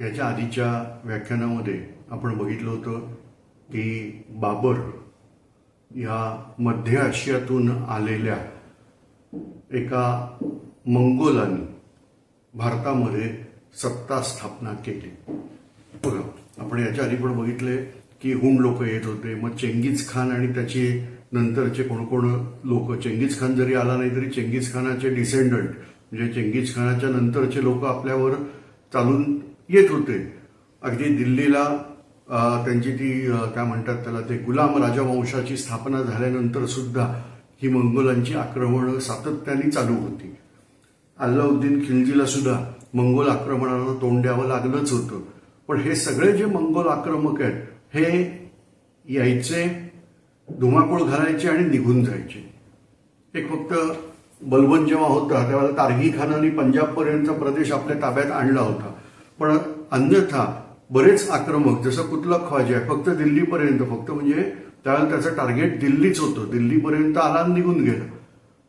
याच्या आधीच्या व्याख्यानामध्ये आपण बघितलं होतं की बाबर या मध्य आशियातून आलेल्या एका मंगोलांनी भारतामध्ये सत्ता स्थापना केली. बघा आपण याच्या आधी पण बघितले की हुंड लोक येत होते मग चेंगीज खान आणि त्याची नंतरचे कोण कोण लोक चेंगीज खान जरी आला नाही तरी चेंगीज खानाचे डिसेंडंट म्हणजे चेंगीज खानाच्या नंतरचे लोक आपल्यावर चालून येत होते. अगदी दिल्लीला त्यांची ती काय म्हणतात त्याला ते गुलाम राजवंशाची स्थापना झाल्यानंतर सुद्धा ही मंगोलांची आक्रमणं सातत्याने चालू होती. अल्लाउद्दीन खिलजीला सुद्धा मंगोल आक्रमणाला तोंड द्यावं लागलंच होतं. पण हे सगळे जे मंगोल आक्रमक आहेत हे यायचे धुमाकूळ घालायचे आणि निघून जायचे. एक फक्त बलबन जेव्हा होता त्यावेळेला तारगी खानाने पंजाबपर्यंतचा प्रदेश आपल्या ताब्यात आणला होता. पण अन्यथा बरेच आक्रमक जसं कुतलक ख्वाजा आहे फक्त दिल्लीपर्यंत फक्त म्हणजे त्यावेळेला त्याचं टार्गेट दिल्लीच होतं. दिल्लीपर्यंत आला आणि निघून गेलं.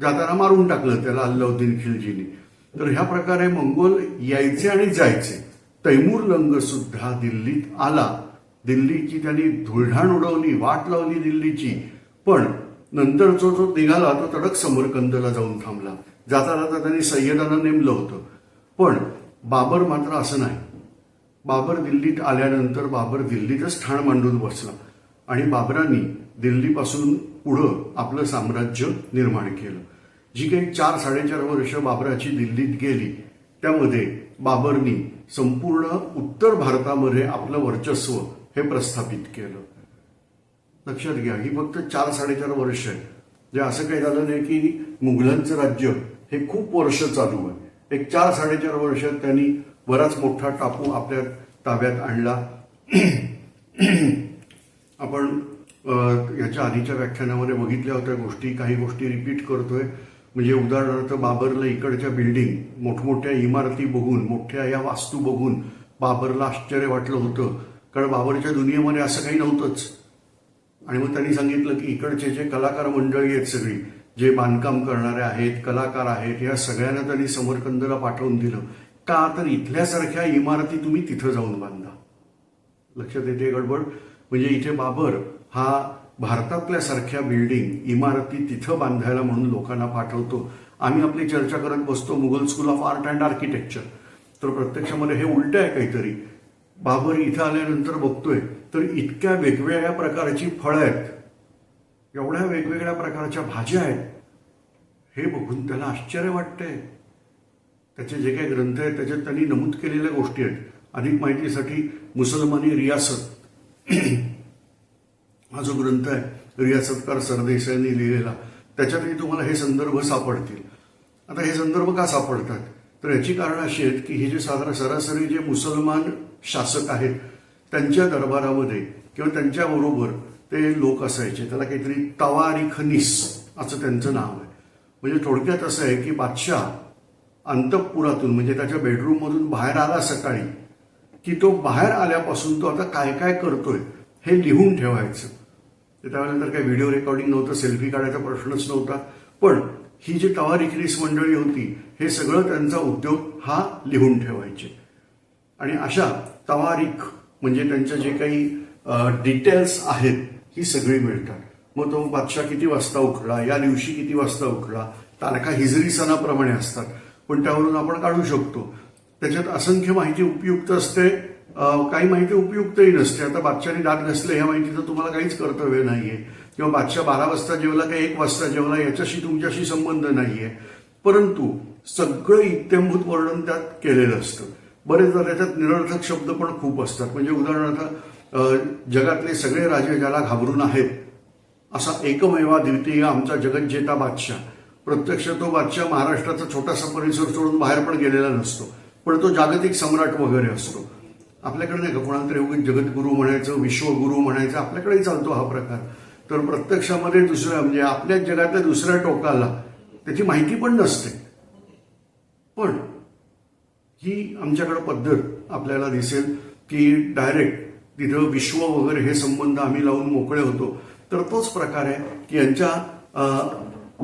जाताना मारून टाकलं त्याला अल्लाउद्दीन खिलजीने. तर ह्या प्रकारे मंगोल यायचे आणि जायचे. तैमूर लंग सुद्धा दिल्लीत आला. दिल्लीची त्यांनी धुळढाण उडवली वाट लावली दिल्लीची. पण नंतर जो जो निघाला तो तडक समरकंदला जाऊन थांबला. जाता जाता त्यांनी सय्यदांना नेमलं होतं. पण बाबर मात्र असं नाही. बाबर दिल्लीत आल्यानंतर बाबर दिल्लीतच ठाण मांडून बसला आणि बाबरांनी दिल्लीपासून पुढं आपलं साम्राज्य निर्माण केलं. जी काही चार साडेचार वर्ष बाबराची दिल्लीत गेली त्यामध्ये बाबरनी संपूर्ण उत्तर भारतामध्ये आपलं वर्चस्व हे प्रस्थापित केलं. लक्षात घ्या ही फक्त चार साडेचार वर्ष आहे जे म्हणजे असं काही झालं नाही की मुघलांचं राज्य हे खूप वर्ष चालू आहे. एक चार साडेचार वर्षात त्यांनी बराच मोठा टापू आपल्या ताब्यात आणला. आपण याच्या आधीच्या व्याख्यानामध्ये बघितल्या होत्या गोष्टी काही गोष्टी रिपीट करतोय. म्हणजे उदाहरणार्थ बाबरला इकडच्या बिल्डिंग मोठमोठ्या इमारती बघून मोठ्या या वास्तू बघून बाबरला आश्चर्य वाटलं होतं. कारण बाबरच्या दुनियेमध्ये असं काही नव्हतंच. आणि मग त्यांनी सांगितलं की इकडचे जे कलाकार मंडळी आहेत सगळी जे बांधकाम करणारे आहेत कलाकार आहेत या सगळ्यांना त्यांनी समरकंदला पाठवून दिलं. का तर इथल्यासारख्या इमारती तुम्ही तिथं जाऊन बांधा. लक्षात येते गडबड? म्हणजे इथे बाबर हा भारतातल्या सारख्या बिल्डिंग इमारती तिथं बांधायला म्हणून लोकांना पाठवतो. आम्ही आपली चर्चा करत बसतो Mughal school of art and architecture तर प्रत्यक्षामध्ये हे उलट आहे काहीतरी. बाबर इथं आल्यानंतर बघतोय तर इतक्या वेगवेगळ्या प्रकारची फळं आहेत. एवढ्या वेगवेगळ्या प्रकारच्या भाज्या आहेत. हे बघून त्याला आश्चर्य वाटतंय. त्याचे जे काही ग्रंथ आहेत त्याच्यात त्यांनी नमूद केलेल्या गोष्टी आहेत. अधिक माहितीसाठी मुसलमानी रियासत. हा जो ग्रंथ आहे रियासतकार सरदेसाईंनी लिहिलेला त्याच्यातही तुम्हाला हे संदर्भ सापडतील. आता हे संदर्भ का सापडतात? तर याची कारणं अशी आहेत की हे जे साधारण सरासरी जे मुसलमान शासक आहेत त्यांच्या दरबारामध्ये किंवा त्यांच्याबरोबर ते लोक असायचे. त्याला काहीतरी तवारिखनिस असं त्यांचं नाव आहे. म्हणजे थोडक्यात असं आहे की बादशाह अंतपुरातून म्हणजे त्याच्या बेडरूममधून बाहेर आला सकाळी की तो बाहेर आल्यापासून तो आता काय काय करतोय हे लिहून ठेवायचं. ते त्यावेळेनंतर काही व्हिडिओ रेकॉर्डिंग नव्हतं सेल्फी काढायचा प्रश्नच नव्हता. पण ही जी तवारिखरीस मंडळी होती हे सगळं त्यांचा उद्योग हा लिहून ठेवायचे. आणि अशा तवारीख म्हणजे त्यांच्या जे काही डिटेल्स आहेत ही सगळी मिळतात. मग तो बादशाह किती वाजता उठला या दिवशी किती वाजता उठला तारखा हिजरी सणाप्रमाणे असतात. पण त्यावरून आपण काढू शकतो. त्याच्यात असंख्य माहिती उपयुक्त असते. काही माहिती उपयुक्तही नसते. आता बादशाने दात घासले ह्या माहितीचं तुम्हाला काहीच कर्तव्य नाहीये. किंवा बादशाह बारा वाजता जेवला का एक वाजता जेवला याच्याशी तुमच्याशी संबंध नाहीये. परंतु सगळं इत्यंभूत वर्णन त्यात केलेलं असतं. बरेचदा त्याच्यात निरर्थक शब्द पण खूप असतात. म्हणजे उदाहरणार्थ जगातले सगळे राजे ज्याला घाबरून आहेत असा एकमेवा द्वितीय आमचा जगज्जेता बादशाह. प्रत्यक्ष तो बादशाह महाराष्ट्राचा छोटासा परिसर सोडून बाहेर पण गेलेला नसतो पण तो जागतिक सम्राट वगैरे असतो. आपल्याकडे नाही का कोणाला तरी उगीच जगद्गुरू म्हणायचं विश्वगुरू म्हणायचं आपल्याकडेही चालतो हा प्रकार. तर प्रत्यक्षामध्ये दुसऱ्या म्हणजे आपल्या जगातल्या दुसऱ्या टोकाला त्याची माहिती पण नसते. पण ही आमच्याकडं पद्धत आपल्याला दिसेल की डायरेक्ट तिथं विश्व वगैरे हे संबंध आम्ही लावून मोकळे होतो. तर तोच प्रकार आहे की यांच्या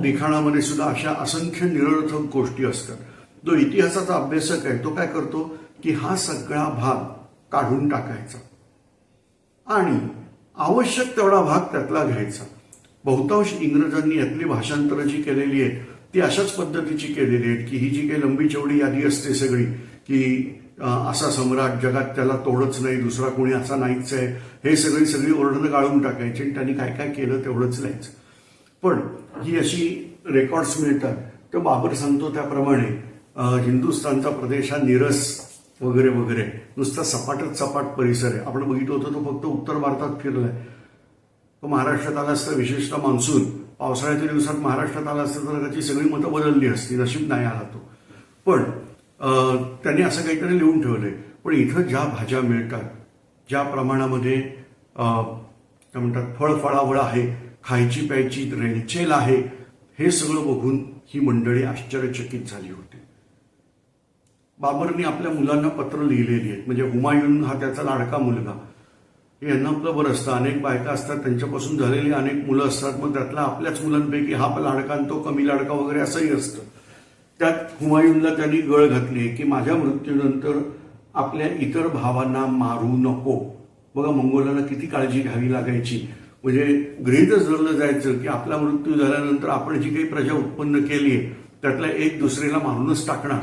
लिखाणामध्ये सुद्धा अशा असंख्य निरर्थक गोष्टी असतात. जो इतिहासाचा अभ्यासक आहे तो काय करतो की हा सगळा भाग काढून टाकायचा. आणि आवश्यक तेवढा भाग त्यातला घ्यायचा. बहुतांश इंग्रजांनी यातली भाषांतरं जी केलेली आहेत ती अशाच पद्धतीची केलेली आहेत की ही जी काही लंबी चौडी यादी असते सगळी की असा सम्राट जगात त्याला तोडच नाही दुसरा कोणी असा नाहीच आहे. हे सगळी सगळी ओरडणं गाळून टाकायची आणि त्यांनी काय काय केलं तेवढंच लिहायचं पण ही अशी रेकॉर्ड्स मिळतात. तर बाबर सांगतो त्याप्रमाणे हिंदुस्थानचा प्रदेश हा निरस वगैरे वगैरे. नुसता सपाटच सपाट परिसर आहे. आपण बघितलं होतं तो फक्त उत्तर भारतात फिरलाय. तो महाराष्ट्रात आला असता विशेषतः मान्सून. पावसाळ्याच्या दिवसात महाराष्ट्रात आला असता तर त्याची सगळी मतं बदलली असती. नशीब नाही आला तो. पण त्यांनी असं काहीतरी लिहून ठेवलंय. पण इथं ज्या भाज्या मिळतात ज्या प्रमाणामध्ये अं, काय म्हणतात फळफळावळ आहे खायची प्यायची रेलचेल आहे हे सगळं बघून ही मंडळी आश्चर्यचकित झाली होती. बाबरने आपल्या मुलांना पत्र लिहिलेली आहेत. म्हणजे हुमायून हा त्याचा लाडका मुलगा. हे यांना आपलं बरं असतं. अनेक बायका असतात त्यांच्यापासून झालेली अनेक मुलं असतात. मग त्यातला आपल्याच मुलांपैकी हा लाडका आणि तो कमी लाडका वगैरे असंही असतं. त्यात हुमायूनला त्यांनी गळ घातली की माझ्या मृत्यूनंतर आपल्या इतर भावांना मारू नको. बघा मंगोलांना किती काळजी घ्यावी लागायची. म्हणजे गृहीतच धरलं जायचं की आपला मृत्यू झाल्यानंतर आपण जी काही प्रजा उत्पन्न केली आहे त्यातल्या एक दुसरीला मारूनच टाकणार.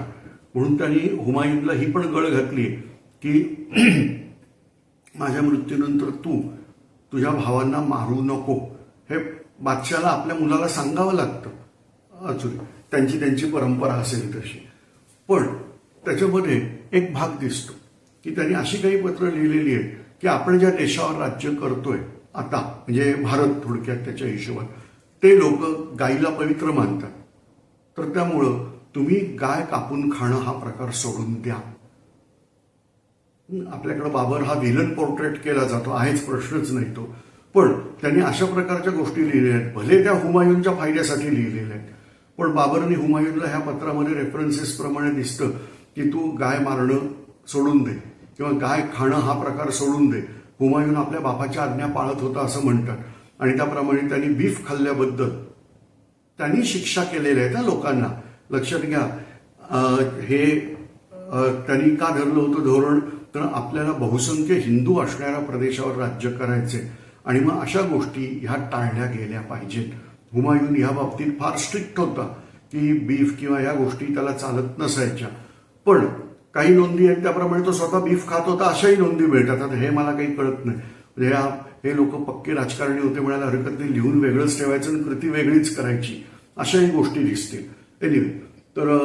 म्हणून त्यांनी हुमायूनला ही पण गळ घातली की माझ्या मृत्यूनंतर तू तुझ्या भावांना मारू नको. हे बादशाला आपल्या मुलाला सांगावं लागतं. अजून त्यांची त्यांची परंपरा असेल तशी. पण त्याच्यामध्ये एक भाग दिसतो की त्यांनी अशी काही पत्र लिहिलेली आहेत की आपण ज्या देशावर राज्य करतोय आता म्हणजे भारत थोडक्यात त्याच्या हिशोबात ते लोक गायीला पवित्र मानतात. तर त्यामुळं तुम्ही गाय कापून खाणं हा प्रकार सोडून द्या. आपल्याकडे बाबर हा विलन पोर्ट्रेट केला जातो आहेच प्रश्नच नाही तो. पण त्यांनी अशा प्रकारच्या गोष्टी लिहिल्या आहेत भले त्या हुमायूनच्या फायद्यासाठी लिहिलेल्या आहेत. पण बाबरने हुमायूनला ह्या पत्रामध्ये रेफरन्सेस प्रमाणे दिसतं की तू गाय मारणं सोडून दे किंवा गाय खाणं हा प्रकार सोडून दे. हुमायून आपल्या बापाच्या आज्ञा पाळत होता असं म्हणतात. आणि त्याप्रमाणे त्यांनी बीफ खाल्ल्याबद्दल त्यांनी शिक्षा केलेल्या आहे त्या लोकांना. लक्षात घ्या हे त्यांनी का धरलं होतं धोरण? तर आपल्याला बहुसंख्य हिंदू असणाऱ्या प्रदेशावर राज्य करायचे आणि मग अशा गोष्टी ह्या टाळल्या गेल्या पाहिजेत. हुमायून या बाबतीत फार स्ट्रिक्ट होता की बीफ किंवा या गोष्टी त्याला चालत नसायच्या. पण काही नोंदी आहेत त्याप्रमाणे तो स्वतः बीफ खात होता अशाही नोंदी मिळतात. आता हे मला काही कळत नाही. म्हणजे ह्या हे लोक पक्के राजकारणी होते म्हणायला हरकत नाही. लिहून वेगळंच ठेवायचं आणि कृती वेगळीच करायची. अशाही गोष्टी दिसतील. एनिवे तर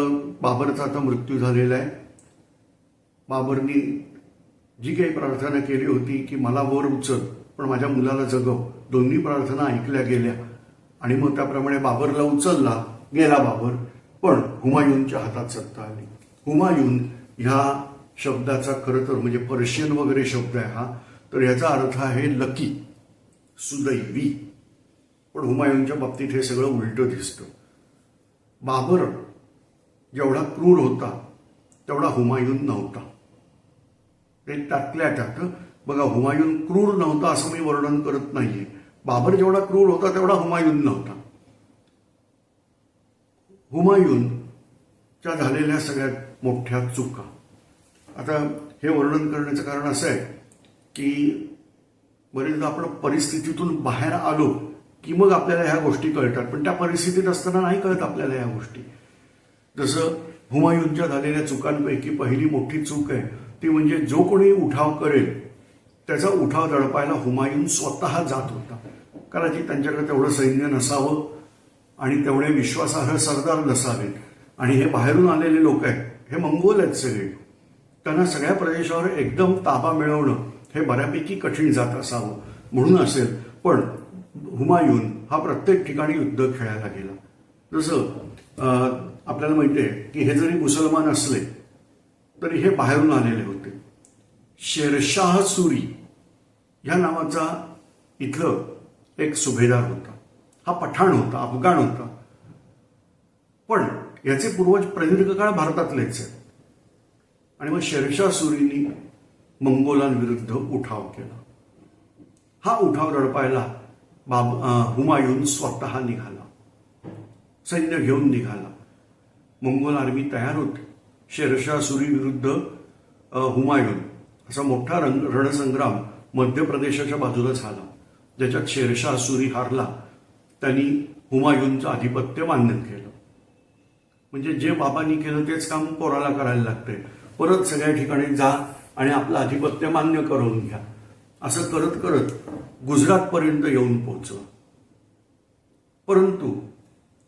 बाबरचा आता मृत्यू झालेला आहे. बाबरनी जी काही प्रार्थना केली होती की मला वर उचल पण माझ्या मुलाला जगव. दोन्ही प्रार्थना ऐकल्या गेल्या. आणि मग त्याप्रमाणे बाबरला उचलला गेला बाबर. पण हुमायूनच्या हातात सत्ता आली. हुमायून ह्या शब्दाचा खरं तर म्हणजे पर्शियन वगैरे शब्द आहे हा. तर याचा अर्थ आहे लकी सुदैवी. पण हुमायूनच्या बाबतीत हे सगळं उलटं दिसतं. बाबर जेवढा क्रूर होता तेवढा हुमायून नव्हता. ते त्यातल्या त्यात बघा हुमायून क्रूर नव्हता असं मी वर्णन करत नाहीये. बाबर जेवढा क्रूर होता तेवढा हुमायून नव्हता. हुमायूनच्या झालेल्या सगळ्यात मोठ्या चुका. आता हे वर्णन करण्याचं कारण असं आहे की बरेचदा आपण परिस्थितीतून बाहेर आलो की मग आपल्याला ह्या गोष्टी कळतात. पण त्या परिस्थितीत असताना नाही कळत आपल्याला ह्या गोष्टी. जसं हुमायूनच्या झालेल्या चुकांपैकी पहिली मोठी चूक आहे ती म्हणजे जो कोणी उठाव करेल त्याचा उठाव दडपायला हुमायून स्वतः जात होता. कदाचित त्यांच्याकडे तेवढं सैन्य नसावं आणि तेवढे विश्वासार्ह सरदार नसावेत. आणि हे बाहेरून आलेले लोक आहेत हे मंगोल आहेत सगळे. त्यांना सगळ्या प्रदेशावर एकदम ताबा मिळवणं हे बऱ्यापैकी कठीण जात असावं म्हणून असेल. पण हुमायून हा प्रत्येक ठिकाणी युद्ध खेळायला गेला. जसं आपल्याला माहिती आहे की हे जरी मुसलमान असले तरी हे बाहेरून आलेले होते. शेरशाह सुरी या नावाचा इथलं एक सुभेदार होता. हा पठाण होता अफगाण होता. पण याचे पूर्वज प्रदीर्घ काळ भारतातलेच आहेत. आणि मग शेरशाह सुरींनी मंगोलांविरुद्ध उठाव केला. हा उठाव लढपायला बाब हुमायून स्वतः निघाला. सैन्य घेऊन निघाला. मंगोल आर्मी तयार होते. शेरशाह सुरी विरुद्ध हुमायून असा मोठा रंग रणसंग्राम मध्य प्रदेशाच्या बाजूला झाला. ज्याच्यात शेरशाह सुरी हारला. त्यांनी हुमायूनचं आधिपत्य मान्य केलं. म्हणजे जे बाबांनी केलं तेच काम पोराला करायला लागतंय. परत सगळ्या ठिकाणी जा आणि आपलं आधिपत्य मान्य करून घ्या. असं करत करत गुजरातपर्यंत येऊन पोहोचलं. परंतु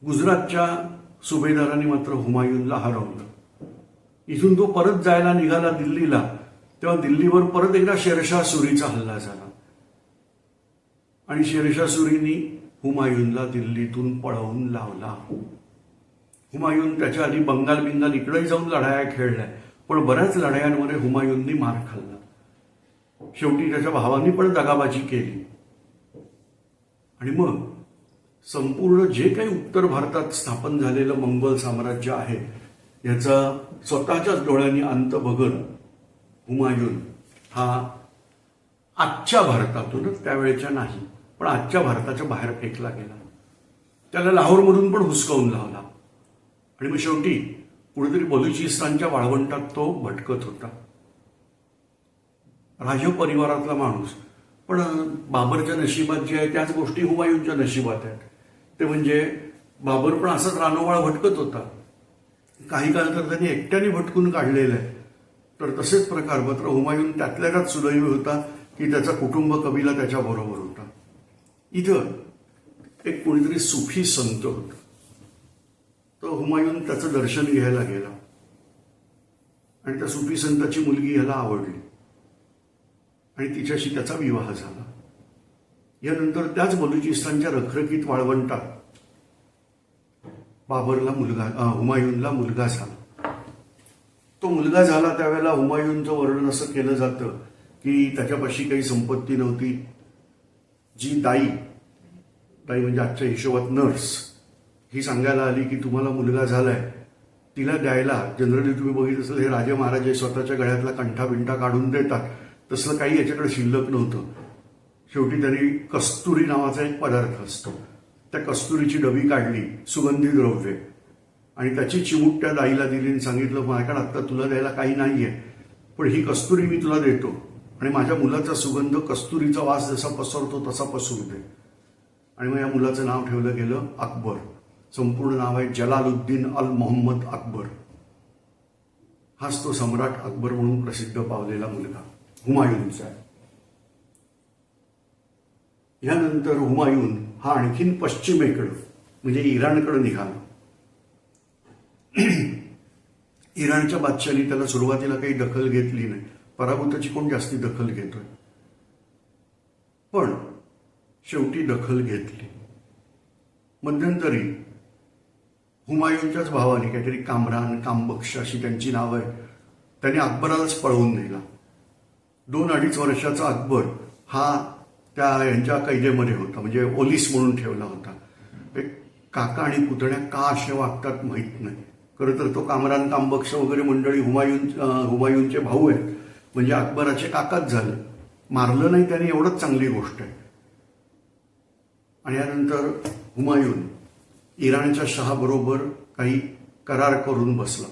गुजरातच्या सुभेदारांनी मात्र हुमायूनला हरवलं. इथून तो परत जायला निघाला दिल्लीला. तेव्हा दिल्लीवर परत एकदा शेरशाह सुरीचा हल्ला झाला. आणि शेरशाह सुरीनी हुमायूनला दिल्लीतून पळवून लावला. हुमायून त्याच्या आधी बंगाल बिंगाल इकडेही जाऊन लढाया खेळल्या पण बऱ्याच लढायांमध्ये हुमायूननी मार खाल्ला. शेवटी त्याच्या भावांनी पण दगाबाजी केली. आणि मग संपूर्ण जे काही उत्तर भारतात स्थापन झालेलं मंगोल साम्राज्य आहे याचा स्वतःच्याच डोळ्यांनी अंत बघत हुमायून हा आजच्या भारतातूनच त्यावेळेच्या नाही पण आजच्या भारताच्या बाहेर फेकला गेला. त्याला लाहोरमधून पण हुसकावून लावला. आणि मग शेवटी कुठेतरी बलुचिस्तानच्या वाळवंटात तो भटकत होता. राजव परिवारातला माणूस. पण बाबरच्या नशिबात जे आहे त्याच गोष्टी हुमायूनच्या नशिबात आहेत. ते म्हणजे बाबर पण असंच रानोवाळा भटकत होता. काही काळ तर त्यांनी एकट्याने भटकून काढलेलं आहे. तर तसेच प्रकार. मात्र हुमायून त्यातल्या त्यात सुदैवी होता की त्याचा कुटुंब कबीला त्याच्या बरोबर होता. इथं एक कोणीतरी सुफी संत होता. तर हुमायून त्याचं दर्शन घ्यायला गेला. आणि त्या सुफी संताची मुलगी ह्याला आवडली. आणि तिच्याशी त्याचा विवाह झाला. यानंतर त्याच बलुचिस्तानच्या रखरखीत वाळवंटात बाबरला मुलगा हुमायूनला मुलगा झाला. तो मुलगा झाला त्यावेळेला हुमायूनचं वर्णन असं केलं जातं की त्याच्यापाशी काही संपत्ती नव्हती. जी दाई दाई म्हणजे आजच्या हिशोबात नर्स ही सांगायला आली की तुम्हाला मुलगा झालाय. तिला द्यायला जनरली तुम्ही बघित असेल हे राजे महाराजे स्वतःच्या गळ्यातला कंठा बिंठा काढून देतात. तसलं काही याच्याकडे शिल्लक नव्हतं. शेवटी त्यांनी कस्तुरी नावाचा एक पदार्थ असतो. त्या कस्तुरीची डबी काढली सुगंधी द्रव्य. आणि त्याची चिमूट त्या दाईला दिली आणि सांगितलं माझ्याकडे आत्ता तुला द्यायला काही नाही आहे पण ही कस्तुरी मी तुला देतो. आणि माझ्या मुलाचा सुगंध कस्तुरीचा वास जसा पसरतो तसा पसरू दे. आणि मग या मुलाचं नाव ठेवलं गेलं अकबर. संपूर्ण नाव आहे जलालुद्दीन अल मोहम्मद अकबर. हाच तो सम्राट अकबर म्हणून प्रसिद्ध पावलेला मुलगा हुमायूनचा आहे यानंतर हुमायून हा आणखीन पश्चिमेकडं म्हणजे इराणकडं निघाला. इराणच्या बादशाने त्याला सुरुवातीला काही दखल घेतली नाही. पराभूताची कोण जास्ती दखल घेतोय? पण शेवटी दखल घेतली. मध्यंतरी हुमायूनच्याच भावाने काहीतरी कामरान कामबक्ष अशी त्यांची नावं आहे त्याने अकबरालाच पळवून नेला. दोन अडीच वर्षाचा अकबर हा त्या यांच्या कैदेमध्ये होता म्हणजे ओलीस म्हणून ठेवला होता. एक काका आणि पुतण्या का असे वागतात माहीत नाही. खरं तर तो कामरान कामबक्ष वगैरे मंडळी हुमायून हुमायूनचे भाऊ आहेत. म्हणजे अकबराचे काकाच झाले. मारलं नाही त्याने एवढंच चांगली गोष्ट आहे. आणि यानंतर हुमायून इराणच्या शहाबरोबर काही करार करून बसला.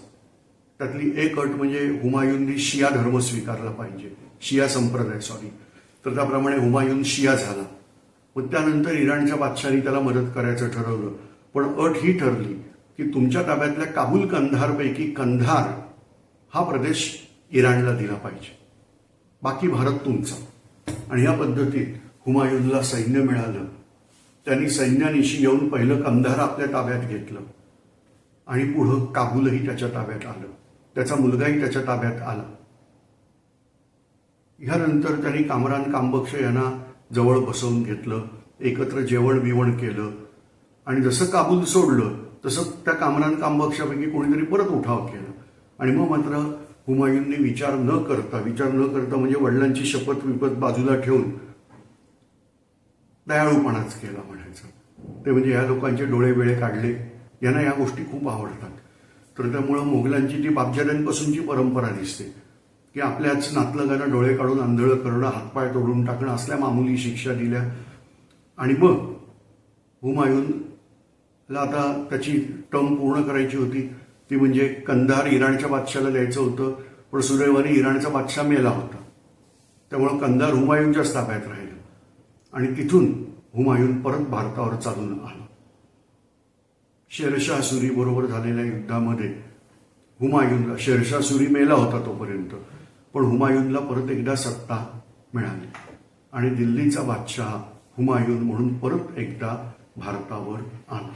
त्यातली एक अट म्हणजे हुमायूननी शिया धर्म स्वीकारला पाहिजे. शिया संप्रदाय सॉरी तर त्याप्रमाणे हुमायून शिया झाला. मग त्यानंतर इराणच्या बादशाहानी त्याला मदत करायचं ठरवलं. पण अट ही ठरली की तुमच्या ताब्यातल्या काबूल कंधारपैकी कंधार हा प्रदेश इराणला दिला पाहिजे. बाकी भारत तुमचा. आणि या पद्धतीत हुमायूनला सैन्य मिळालं. त्यांनी सैन्यानिशी येऊन पहिलं कंधार आपल्या ताब्यात घेतलं. आणि पुढं काबूलही त्याच्या ताब्यात आलं. त्याचा मुलगाही त्याच्या ताब्यात आला. ह्यानंतर त्यांनी कामरान कामबक्ष यांना जवळ बसवून घेतलं. एकत्र जेवण बिवण केलं. आणि जसं काबूल सोडलं तसं त्या कामरान कामबक्षापैकी कोणीतरी परत उठाव केला. आणि मग मात्र हुमायूनने विचार न करता विचार न करता म्हणजे वडिलांची शपथ विपत बाजूला ठेवून दयाळूपणाच केला म्हणायचं. ते म्हणजे ह्या लोकांचे डोळे वेळे काढले. यांना या गोष्टी खूप आवडतात. तर त्यामुळं मोगलांची जी बापजाऱ्यांपासूनची परंपरा दिसते की आपल्याच नातलगांना डोळे काढून आंधळं करणं हातपाय तोडून टाकणं असल्या मामुली शिक्षा दिल्या. आणि मग हुमायून ला आता त्याची टर्म पूर्ण करायची होती. ती म्हणजे कंधार इराणच्या बादशाला द्यायचं होतं. पण सुदैवाने इराणचा बादशाह मेला होता. त्यामुळं कंदार हुमायूनच्याच ताब्यात राहिलं. आणि तिथून हुमायून परत भारतावर चालून आला. शेरशाह सुरी बरोबर झालेल्या युद्धामध्ये हुमायूनला शेरशाह सुरी मेला होता तोपर्यंत. पण हुमायूनला परत एकदा सत्ता मिळाली. आणि दिल्लीचा बादशाह हुमायून म्हणून परत एकदा भारतावर आला.